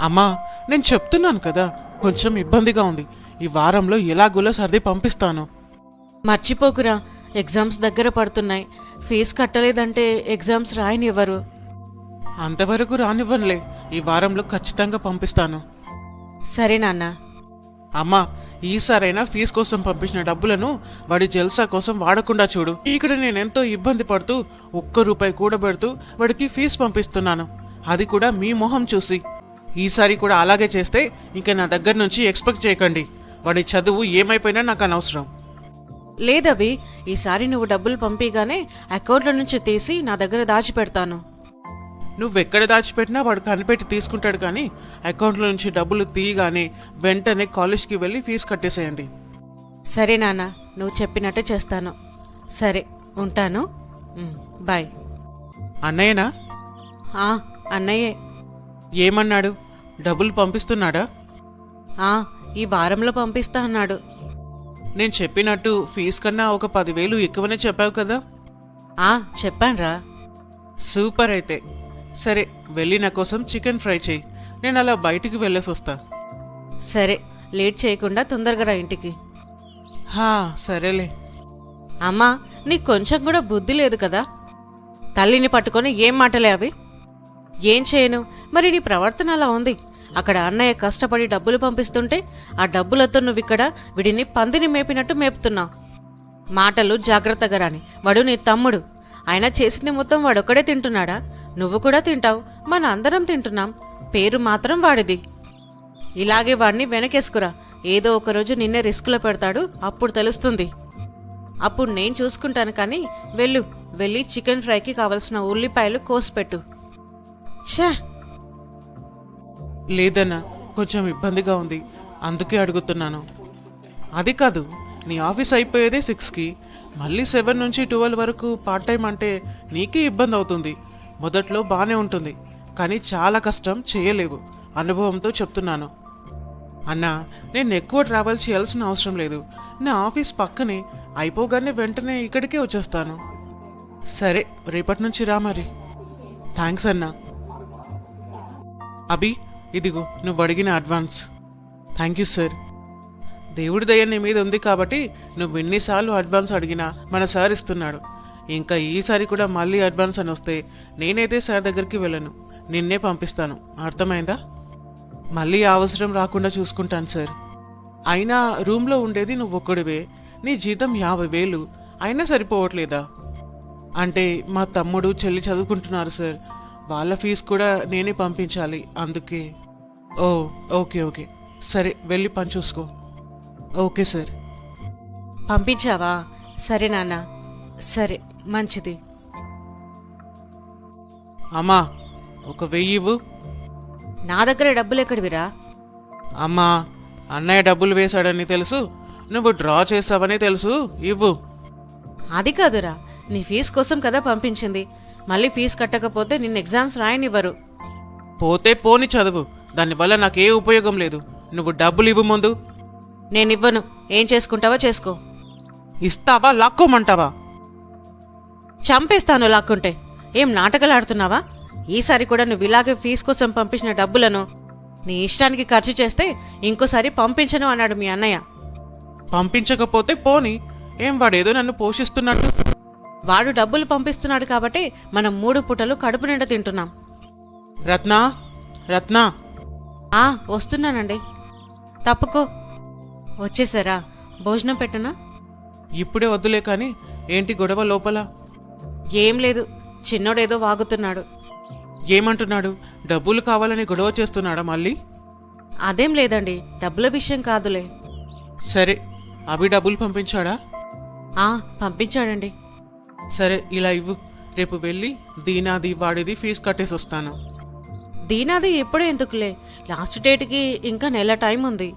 అమ్మా నేను చెప్తున్నాను కదా కొంచెం ఇబ్బందిగా ఉంది. ఈ వారంలో ఎలాగోలా సర్ది పంపిస్తాను. మర్చిపోకురా ఎగ్జామ్స్ దగ్గర పడుతున్నాయి. ఫీజు కట్టలేదంటే ఎగ్జామ్స్ రాయనివ్వరు. అంతవరకు రానివ్వనులే ఈ వారంలో ఖచ్చితంగా పంపిస్తాను. సరే నాన్న. అమ్మా ఈసారైనా ఫీజు కోసం పంపించిన డబ్బులను వాడి జల్సా కోసం వాడకుండా చూడు. ఇక్కడ నేను ఎంతో ఇబ్బంది పడుతూ ఒక్క రూపాయి కూడబెడుతూ వాడికి ఫీజు పంపిస్తున్నాను. అది కూడా మీ మొహం చూసి. ఈసారి కూడా అలాగే చేస్తే ఇంకా నా దగ్గర నుంచి ఎక్స్పెక్ట్ చేయకండి. వాడి చదువు ఏమైపోయినా నాకు అనవసరం. లేదవి ఈసారి నువ్వు డబ్బులు పంపిగానే అకౌంట్ల నుంచి తీసి నా దగ్గర దాచిపెడతాను. నువ్వెక్కడ దాచిపెట్టినా వాడు కనిపెట్టి తీసుకుంటాడు కానీ అకౌంట్లో నుంచి డబ్బులు తీయగానే వెంటనే కాలేజ్కి వెళ్ళి ఫీజు కట్టేసేయండి. సరే నాన్న నువ్వు చెప్పినట్టే చేస్తాను. సరే ఉంటాను. Um, bye. అన్నయ్యనా? ఆ, అన్నయ్యే. ఏమన్నాడు? డబ్బులు పంపిస్తున్నాడా? ఆ, ఈ వారంలో పంపిస్తా అన్నాడు. నేను చెప్పినట్టు ఫీజు కన్నా ఒక పదివేలు ఎక్కువనే చెప్పావు కదా? ఆ చెప్పాన్రా. సూపర్ అయితే. సరే వెళ్ళి నా కోసం చికెన్ ఫ్రై చేయి. నేను అలా బయటికి వెళ్ళేసి వస్తా. సరే లేట్ చేయకుండా తొందరగా రా ఇంటికి. హా సరేలే. అమ్మా నీకు కొంచెం కూడా బుద్ధి లేదు కదా? తల్లిని పట్టుకొని ఏం మాటలే అవి? ఏం చేయను? మరి నీ ప్రవర్తన అలా ఉంది. అక్కడ అన్నయ్య కష్టపడి డబ్బులు పంపిస్తుంటే ఆ డబ్బులతో నువ్వు ఇక్కడ వీడిని పందిని మేపినట్టు మేపుతున్నావు మాటలు జాగ్రత్తగా రాని. వాడు నీ తమ్ముడు. ఆయన చేసింది మొత్తం వాడొక్కడే తింటున్నాడా? నువ్వు కూడా తింటావు. మన అందరం తింటున్నాం. పేరు మాత్రం వాడిది. ఇలాగే వాడిని వెనకేసుకురా. ఏదో ఒకరోజు నిన్నే రిస్కులో పెడతాడు. అప్పుడు తెలుస్తుంది. అప్పుడు నేను చూసుకుంటాను కానీ వెళ్ళు. వెళ్ళి చికెన్ ఫ్రైకి కావలసిన ఉల్లిపాయలు కోసిపెట్టు ఛే! లేదన్నా కొంచెం ఇబ్బందిగా ఉంది. అందుకే అడుగుతున్నాను. అది కాదు నీ ఆఫీస్ అయిపోయేదే సిక్స్కి. మళ్ళీ సెవెన్ నుంచి ట్వెల్వ్ వరకు పార్ట్ టైం అంటే నీకే ఇబ్బంది అవుతుంది. మొదట్లో బాగానే ఉంటుంది కానీ చాలా కష్టం చేయలేవు. అనుభవంతో చెప్తున్నాను. అన్నా నేను ఎక్కువ ట్రావెల్ చేయాల్సిన అవసరం లేదు. నా ఆఫీస్ పక్కనే అయిపోగానే వెంటనే ఇక్కడికే వచ్చేస్తాను. సరే రేపటి నుంచి రా మరి. థ్యాంక్స్ అన్నా. అభి ఇదిగో నువ్వు అడిగిన అడ్వాన్స్. Thank you sir. దేవుడి దయ నీ మీద ఉంది కాబట్టి నువ్వు ఎన్నిసార్లు అడ్వాన్స్ అడిగినా మన సార్ ఇస్తున్నాడు. ఇంకా ఈసారి కూడా మళ్ళీ అడ్వాన్స్ అని వస్తే నేనైతే సార్ దగ్గరికి వెళ్ళను. నిన్నే పంపిస్తాను. అర్థమైందా? మళ్ళీ అవసరం రాకుండా చూసుకుంటాను సార్. అయినా రూమ్లో ఉండేది నువ్వు ఒక్కడివే. నీ జీతం యాభై వేలు. అయినా సరిపోవట్లేదా? అంటే మా తమ్ముడు చెల్లి చదువుకుంటున్నారు సార్. వాళ్ళ ఫీజు కూడా నేనే పంపించాలి. అందుకే. Oh okay okay. సరే వెళ్ళి పని చూసుకో. Okay sir. పంపించావా? సరే నాన్న. సరే మంచిది. అమ్మా ఒక వెయ్యి ఇవ్వు. నా దగ్గర డబ్బులు ఎక్కడివిరా? అమ్మా అన్నయ్య డబ్బులు వేశాడని తెలుసు నువ్వు డ్రా చేస్తావని తెలుసు ఇవ్వు. అది కాదురా నీ ఫీజు కోసం కదా పంపించింది. మళ్ళీ ఫీజు కట్టకపోతే నిన్న ఎగ్జామ్స్ రాయనివ్వరు. పోతే పోని చదువు. దానివల్ల నాకే ఉపయోగం లేదు. నువ్వు డబ్బులు ఇవ్వు ముందు. నేనివ్వను. ఏం చేసుకుంటావో చేసుకో. ఇస్తావా లాక్కోమంటావా? చంపేస్తాను లాక్కుంటే. ఏం నాటకాలు ఆడుతున్నావా ఈసారి కూడా నువ్వు ఇలాగే ఫీజు కోసం పంపించిన డబ్బులను నీ ఇష్టానికి ఖర్చు చేస్తే ఇంకోసారి పంపించను అన్నాడు మీ అన్నయ్య. పంపించకపోతే పోని. ఏం వాడేదో నన్ను పోషిస్తున్నట్టు. వాడు డబ్బులు పంపిస్తున్నాడు కాబట్టి మనం మూడు పూటలు కడుపు నిండా తింటున్నాం. రత్న రత్న. ఆ వస్తున్నానండి. తప్పుకో. వచ్చేసారా? భోజనం పెట్టనా? ఇప్పుడే వద్దులే కానీ ఏంటి గొడవ లోపల? ఏం లేదు. చిన్నోడేదో వాగుతున్నాడు. ఏమంటున్నాడు? డబ్బులు కావాలని గొడవ చేస్తున్నాడా మళ్ళీ? అదేం లేదండి. డబ్బుల విషయం కాదులే. సరే. అవి డబ్బులు పంపించాడా? ఆ పంపించాడండి. సరే ఇలా ఇవ్వు. రేపు వెళ్ళి దీనాది వాడిది ఫీజు కట్టేసి వస్తాను దీనాది ఎప్పుడే ఎందుకులే? లాస్ట్ డేట్కి ఇంకా నెల టైం ఉంది.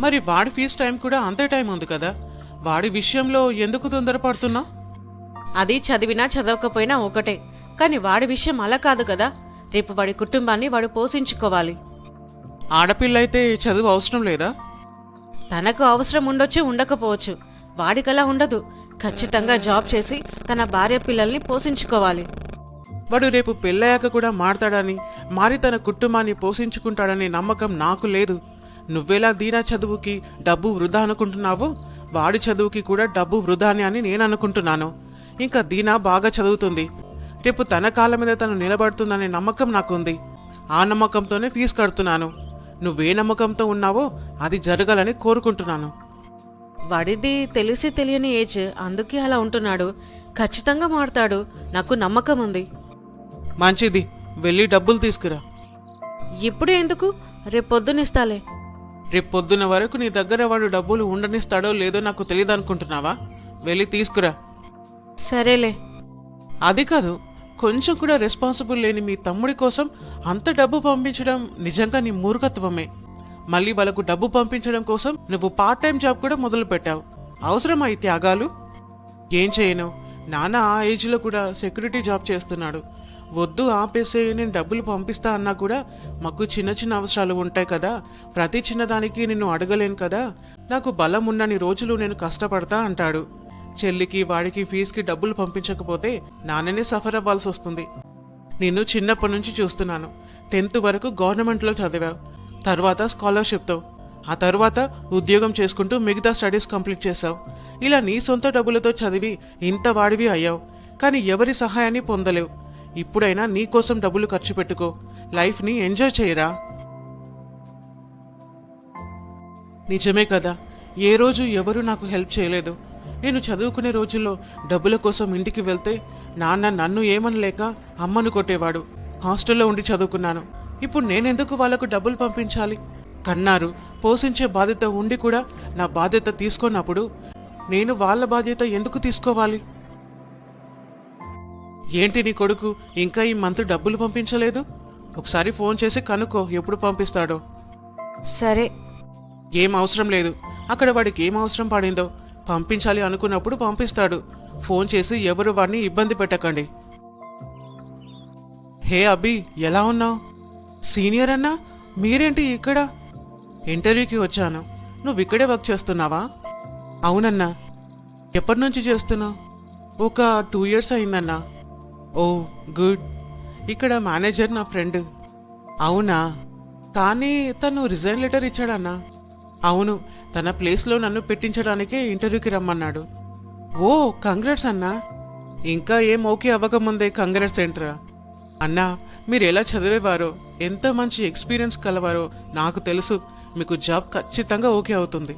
మరి వాడి ఫీజు టైం కూడా అంతే టైం ఉంది కదా? వాడి విషయంలో ఎందుకు తొందరపడుతున్నా? అది చదివినా చదవకపోయినా ఒకటే. కానీ వాడి విషయం అలా కాదు కదా? రేపు వాడి కుటుంబాన్ని వాడు పోషించుకోవాలి. ఆడపిల్ల అయితే చదువు అవసరం లేదా? తనకు అవసరం ఉండొచ్చు ఉండకపోవచ్చు. వాడికలా ఉండదు. ఖచ్చితంగా జాబ్ చేసి తన భార్య పిల్లల్ని పోషించుకోవాలి. వాడు రేపు పెళ్ళయ్యాక కూడా మారతాడని మారి తన కుటుంబాన్ని పోషించుకుంటాడనే నమ్మకం నాకు లేదు. నువ్వెలా దీనా చదువుకి డబ్బు వృధా అనుకుంటున్నావో వాడి చదువుకి కూడా డబ్బు వృధాని అని నేను అనుకుంటున్నాను. ఇంకా దీనా బాగా చదువుతుంది. రేపు తన కాళ్ళ మీద తను నిలబడుతుందనే నమ్మకం నాకుంది. ఆ నమ్మకంతోనే ఫీజు కడుతున్నాను. నువ్వే నమ్మకంతో ఉన్నావో అది జరగాలని కోరుకుంటున్నాను. వాడిది తెలిసి తెలియని ఏజ్ అందుకే అలా ఉంటున్నాడు. ఖచ్చితంగా మారుతాడు. నాకు నమ్మకం ఉంది మంచిది. వెళ్ళి డబ్బులు తీసుకురా. ఇప్పుడే ఎందుకు? రేపు పొద్దునిస్తాలే రేపు పొద్దున వరకు నీ దగ్గర వాడు డబ్బులు ఉండనిస్తాడో లేదో నాకు తెలియదు అనుకుంటున్నావా? వెళ్ళి తీసుకురా. సరేలే. అది కాదు కొంచెం కూడా రెస్పాన్సిబుల్ లేని మీ తమ్ముడి కోసం అంత డబ్బు పంపించడం నిజంగా నీ మూర్ఖత్వమే. మళ్ళీ వాళ్ళకు డబ్బు పంపించడం కోసం నువ్వు పార్ట్ టైం జాబ్ కూడా మొదలు పెట్టావు అవసరమా ఈ త్యాగాలు? ఏం చేయను. నాన్న ఆ ఏజ్లో కూడా సెక్యూరిటీ జాబ్ చేస్తున్నాడు. వద్దు ఆపేసే నేను డబ్బులు పంపిస్తా అన్నా కూడా మాకు చిన్న చిన్న అవసరాలు ఉంటాయి కదా. ప్రతి చిన్నదానికి నిన్ను అడగలేను కదా. నాకు బలం ఉన్నని రోజులు నేను కష్టపడతా అంటాడు. చెల్లికి వాడికి ఫీజుకి డబ్బులు పంపించకపోతే నాన్ననే సఫర్ అవ్వాల్సి వస్తుంది. నిన్ను చిన్నప్పటి నుంచి చూస్తున్నాను. టెన్త్ వరకు గవర్నమెంట్లో చదివావు. తర్వాత స్కాలర్షిప్తో ఆ తర్వాత ఉద్యోగం చేసుకుంటూ మిగతా స్టడీస్ కంప్లీట్ చేశావు. ఇలా నీ సొంత డబ్బులతో చదివి ఇంత వాడివి అయ్యావు. కానీ ఎవరి సహాయాన్ని పొందలేవు. ఇప్పుడైనా నీ కోసం డబ్బులు ఖర్చు పెట్టుకో. లైఫ్ని ఎంజాయ్ చేయరా? నిజమే కదా. ఏ రోజు ఎవరు నాకు హెల్ప్ చేయలేదు. నేను చదువుకునే రోజుల్లో డబ్బుల కోసం ఇంటికి వెళ్తే నాన్న నన్ను ఏమనలేక అమ్మను కొట్టేవాడు. హాస్టల్లో ఉండి చదువుకున్నాను. ఇప్పుడు నేనెందుకు వాళ్ళకు డబ్బులు పంపించాలి? కన్నారు. పోషించే బాధ్యత ఉండి కూడా నా బాధ్యత తీసుకున్నప్పుడు నేను వాళ్ళ బాధ్యత ఎందుకు తీసుకోవాలి? ఏంటి నీ కొడుకు? ఇంకా ఈ మంత్ డబ్బులు పంపించలేదు? ఒకసారి ఫోన్ చేసి కనుక్కో ఎప్పుడు పంపిస్తాడో. సరే. ఏం అవసరం లేదు. అక్కడ వాడికి ఏం అవసరం పడిందో. పంపించాలి అనుకున్నప్పుడు పంపిస్తాడు. ఫోన్ చేసి ఎవరు వాడిని ఇబ్బంది పెట్టకండి. హే అభి ఎలా ఉన్నావు? సీనియర్ అన్నా? మీరేంటి ఇక్కడ? ఇంటర్వ్యూకి వచ్చాను. నువ్వు ఇక్కడే వర్క్ చేస్తున్నావా? అవునన్నా. ఎప్పటి నుంచి చేస్తున్నావు? ఒక టూ ఇయర్స్ అయిందన్నా. Oh good. ఇక్కడ మేనేజర్ నా ఫ్రెండ్. అవునా? కానీ తను రిజైన్ లెటర్ ఇచ్చాడన్నా. అవును తన ప్లేస్లో నన్ను పెట్టించడానికే ఇంటర్వ్యూకి రమ్మన్నాడు. ఓ కంగ్రాట్స్ అన్నా. ఇంకా ఏం ఓకే అవ్వకముందే కంగ్రాట్స్ ఏంట్రా? అన్నా మీరు ఎలా చదివేవారో ఎంత మంచి ఎక్స్పీరియన్స్ కలవారో నాకు తెలుసు. మీకు జాబ్ ఖచ్చితంగా ఓకే అవుతుంది.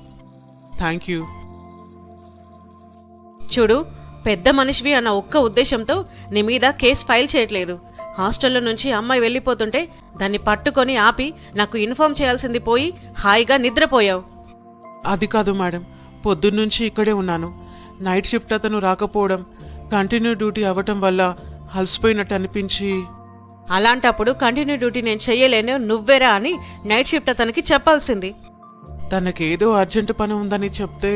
Thank you. చూడు పెద్ద మనిషివి అన్న ఒక్క ఉద్దేశంతో నీ మీద కేసు ఫైల్ చేయట్లేదు. హాస్టల్లో నుంచి అమ్మాయి వెళ్ళిపోతుంటే దాన్ని పట్టుకొని ఆపి నాకు ఇన్ఫార్మ్ చేయాల్సింది పోయి హాయిగా నిద్రపోయావు. అది కాదు మేడం. పొద్దున్నుంచి ఇక్కడే ఉన్నాను. నైట్ షిఫ్ట్ అతను రాకపోవడం కంటిన్యూ డ్యూటీ అవ్వటం వల్ల అలసిపోయినట్టు అనిపించి అలాంటప్పుడు కంటిన్యూ డ్యూటీ నేను చెయ్యలేను నువ్వేరా అని నైట్ షిఫ్ట్ అతనికి చెప్పాల్సింది. తనకేదో అర్జెంట్ పని ఉందని చెప్తే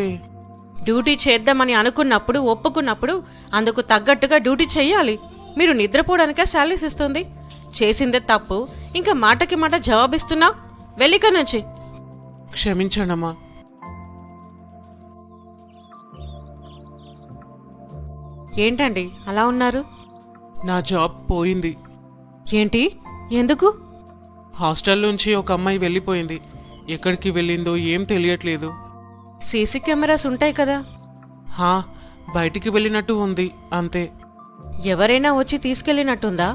డ్యూటీ చేద్దామని అనుకున్నప్పుడు ఒప్పుకున్నప్పుడు అందుకు తగ్గట్టుగా డ్యూటీ చెయ్యాలి. మీరు నిద్రపోవడానికే శాలరీస్ ఇస్తుంది. చేసిందే తప్పు. ఇంకా మాటకి మాట జవాబిస్తున్నావు వెళ్ళిక నుంచి. క్షమించండమ్మా. ఏంటండి? అలా ఉన్నారు? నా జాబ్ పోయింది. ఏంటి? ఎందుకు? హాస్టల్ నుంచి ఒక అమ్మాయి వెళ్ళిపోయింది. ఎక్కడికి వెళ్ళిందో ఏం తెలియట్లేదు. సీసీ కెమెరాస్ ఉంటాయి కదా. హా బయటికి వెళ్ళినట్టు ఉంది అంతే. ఎవరైనా వచ్చి తీసుకెళ్ళినట్టుందా?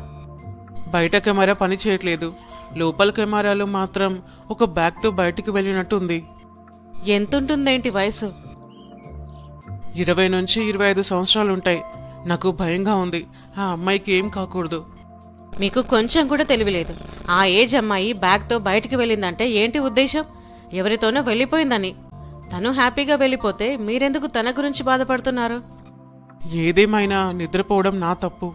బయట కెమెరా పని చేయట్లేదు. లోపల కెమెరాలో మాత్రం ఒక బ్యాగ్తో బయటికి వెళ్ళినట్టు ఉంది ఎంతుంటుందేంటి వయసు? ఇరవై నుంచి ఇరవై ఐదు సంవత్సరాలు ఉంటాయి. నాకు భయంగా ఉంది. ఆ అమ్మాయికి ఏం కాకూడదు. మీకు కొంచెం కూడా తెలివిలేదు ఆ ఏజ్ అమ్మాయి బ్యాగ్తో బయటికి వెళ్ళిందంటే ఏంటి ఉద్దేశం? ఎవరితోనో వెళ్ళిపోయిందని. తను హ్యాపీగా వెళ్ళిపోతే మీరెందుకు తన గురించి బాధపడుతున్నారు? ఏదేమైనా నిద్రపోవడం నా తప్పు.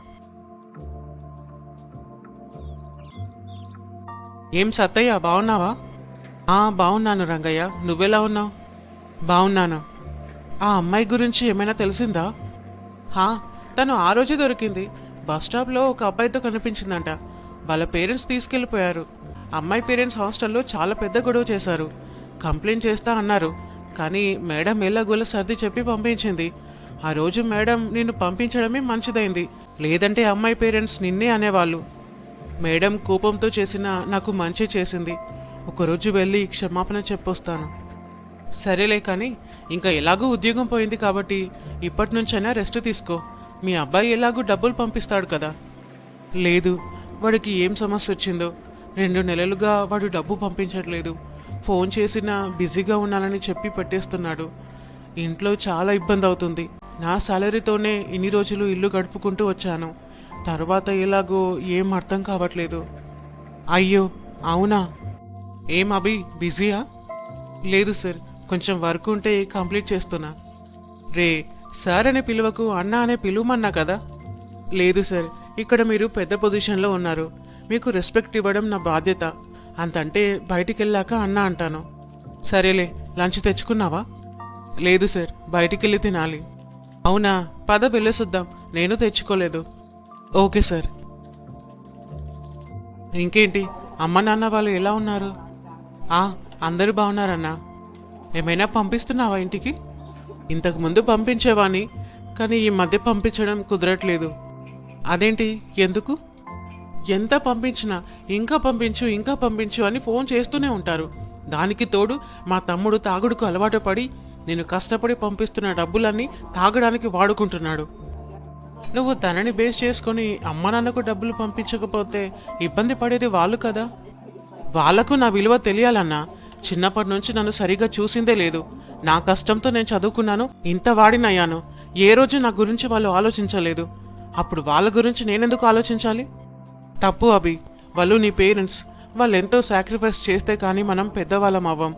ఏం సత్తయ్య బాగున్నావా ఆ బాగున్నాను రంగయ్య. నువ్వెలా ఉన్నావు? బాగున్నాను ఆ అమ్మాయి గురించి ఏమైనా తెలిసిందా? హా తను ఆ రోజే దొరికింది. బస్ స్టాప్లో ఒక అబ్బాయితో కనిపించిందంట. వాళ్ళ పేరెంట్స్ తీసుకెళ్ళిపోయారు. అమ్మాయి పేరెంట్స్ హాస్టల్లో చాలా పెద్ద గొడవ చేశారు. కంప్లైంట్ చేస్తా అన్నారు. కానీ మేడం ఎల్లగోల సర్ది చెప్పి పంపించింది. ఆ రోజు మేడం నిన్ను పంపించడమే మంచిదైంది. లేదంటే అమ్మాయి పేరెంట్స్ నిన్నే అనేవాళ్ళు. మేడం కోపంతో చేసిన నాకు మంచి చేసింది. ఒకరోజు వెళ్ళి క్షమాపణ చెప్పొస్తాను. సరేలే కానీ ఇంకా ఎలాగో ఉద్యోగం పోయింది కాబట్టి ఇప్పటి నుంచైనా రెస్ట్ తీసుకో. మీ అబ్బాయి ఎలాగో డబ్బులు పంపిస్తాడు కదా. లేదు వాడికి ఏం సమస్య వచ్చిందో. రెండు నెలలుగా వాడు డబ్బు పంపించట్లేదు. ఫోన్ చేసినా బిజీగా ఉన్నానని చెప్పి పెట్టేస్తున్నాడు. ఇంట్లో చాలా ఇబ్బంది అవుతుంది. నా సాలరీతోనే ఇన్ని రోజులు ఇల్లు గడుపుకుంటూ వచ్చాను. తర్వాత ఎలాగో ఏం అర్థం కావట్లేదు. అయ్యో అవునా? ఏం అభి బిజీయా? లేదు సార్ కొంచెం వర్క్ ఉంటే కంప్లీట్ చేస్తున్నా. రే సార్ అనే పిలువకు అన్న అనే పిలువమన్నా కదా? లేదు సార్ ఇక్కడ మీరు పెద్ద పొజిషన్లో ఉన్నారు. మీకు రెస్పెక్ట్ ఇవ్వడం నా బాధ్యత. అంతంటే బయటికి వెళ్ళాక అన్న అంటాను. సరేలే లంచ్ తెచ్చుకున్నావా? లేదు సార్ బయటికి వెళ్ళి తినాలి. అవునా పద వెళ్ళేసొద్దాం నేను తెచ్చుకోలేదు. Okay sir. ఇంకేంటి అమ్మ నాన్న వాళ్ళు ఎలా ఉన్నారు? ఆ అందరూ బాగున్నారన్నా. ఏమైనా పంపిస్తున్నావా ఇంటికి? ఇంతకు ముందు పంపించేవాని కానీ ఈ మధ్య పంపించడం కుదరట్లేదు. అదేంటి ఎందుకు? ఎంత పంపించినా ఇంకా పంపించు ఇంకా పంపించు అని ఫోన్ చేస్తూనే ఉంటారు. దానికి తోడు మా తమ్ముడు తాగుడుకు అలవాటు పడి నేను కష్టపడి పంపిస్తున్న డబ్బులన్నీ తాగడానికి వాడుకుంటున్నాడు. నువ్వు తనని బేస్ చేసుకొని అమ్మ నాన్నకు డబ్బులు పంపించకపోతే ఇబ్బంది పడేది వాళ్ళు కదా? వాళ్ళకు నా విలువ తెలియాలన్నా చిన్నప్పటి నుంచి నన్ను సరిగా చూసిందే లేదు. నా కష్టంతో నేను చదువుకున్నాను ఇంత వాడినయ్యాను. ఏ రోజు నా గురించి వాళ్ళు ఆలోచించలేదు. అప్పుడు వాళ్ళ గురించి నేనెందుకు ఆలోచించాలి? తప్పు అవి వాళ్ళు నీ పేరెంట్స్. వాళ్ళు ఎంతో సాక్రిఫైస్ చేస్తే కానీ మనం పెద్దవాళ్ళం అవ్వం.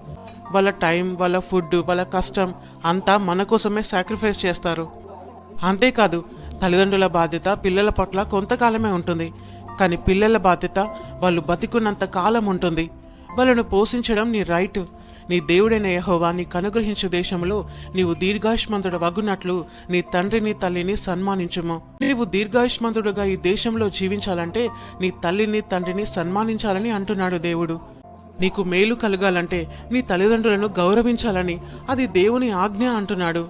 వాళ్ళ టైం వాళ్ళ ఫుడ్ వాళ్ళ కష్టం అంతా మన కోసమే సాక్రిఫైస్ చేస్తారు. అంతేకాదు తల్లిదండ్రుల బాధ్యత పిల్లల పట్ల కొంతకాలమే ఉంటుంది. కానీ పిల్లల బాధ్యత వాళ్ళు బతికున్నంత కాలం ఉంటుంది. వాళ్ళను పోషించడం నీ రైట్. నీ దేవుడైన యహోవా నీకు అనుగ్రహించు దేశంలో నీవు దీర్ఘాయుష్మంతుడు వగ్గునట్లు నీ తండ్రిని తల్లిని సన్మానించుము. నీవు దీర్ఘాయుష్మంతుడుగా ఈ దేశంలో జీవించాలంటే నీ తల్లిని తండ్రిని సన్మానించాలని అంటున్నాడు దేవుడు. నీకు మేలు కలగాలంటే నీ తల్లిదండ్రులను గౌరవించాలని అది దేవుని ఆజ్ఞ అంటున్నాడు.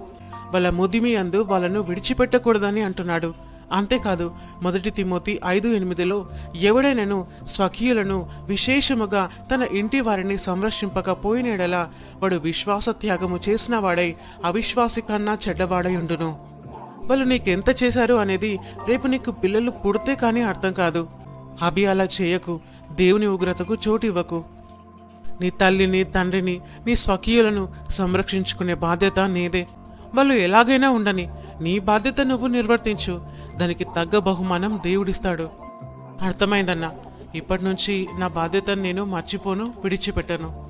వాళ్ళ ముదిమి అందు వాళ్ళను విడిచిపెట్టకూడదని అంటున్నాడు. అంతేకాదు మొదటి తిమోతి ఐదు ఎనిమిదిలో ఎవడైనను స్వకీయులను విశేషముగా తన ఇంటి వారిని సంరక్షింపకపోయినడలా వాడు విశ్వాస త్యాగము చేసిన వాడై అవిశ్వాసి కన్నా చెడ్డవాడై ఉండును వాళ్ళు నీకెంత చేశారు అనేది రేపు నీకు పిల్లలు పుడితే కానీ అర్థం కాదు. అభి అలా చేయకు దేవుని ఉగ్రతకు చోటు ఇవ్వకు నీ తల్లిని తండ్రిని నీ స్వకీయులను సంరక్షించుకునే బాధ్యత నీదే. వాళ్ళు ఎలాగైనా ఉండని నీ బాధ్యత నువ్వు నిర్వర్తించు. దానికి తగ్గ బహుమానం దేవుడిస్తాడు. అర్థమైందన్నా? ఇప్పటి నుంచి నా బాధ్యతను నేను మర్చిపోను విడిచిపెట్టను.